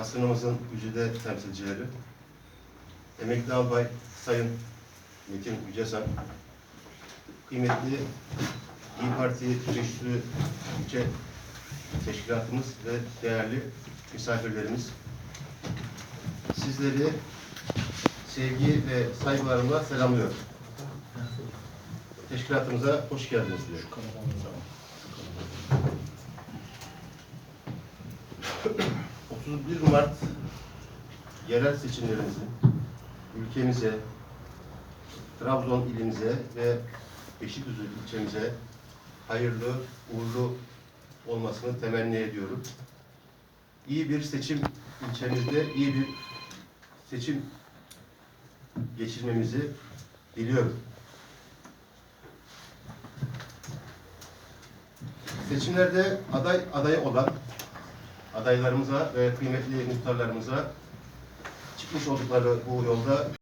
basınımızın güzide temsilcileri, emekli albay Sayın Metin Yücesan, kıymetli İyi Parti Teşekkürü İlçe Teşkilatımız ve değerli misafirlerimiz, sizleri sevgi ve saygılarımla selamlıyorum. Teşkilatımıza hoş geldiniz diyorum. 31 Mart yerel seçimlerimizin ülkemize, Trabzon ilimize ve Beşikdüzü ilçemize hayırlı, uğurlu olmasını temenni ediyorum. İyi bir seçim ilçemizde iyi bir seçim geçirmemizi diliyorum. Seçimlerde aday adayı olan adaylarımıza ve kıymetli muhtarlarımıza çıkmış oldukları bu yolda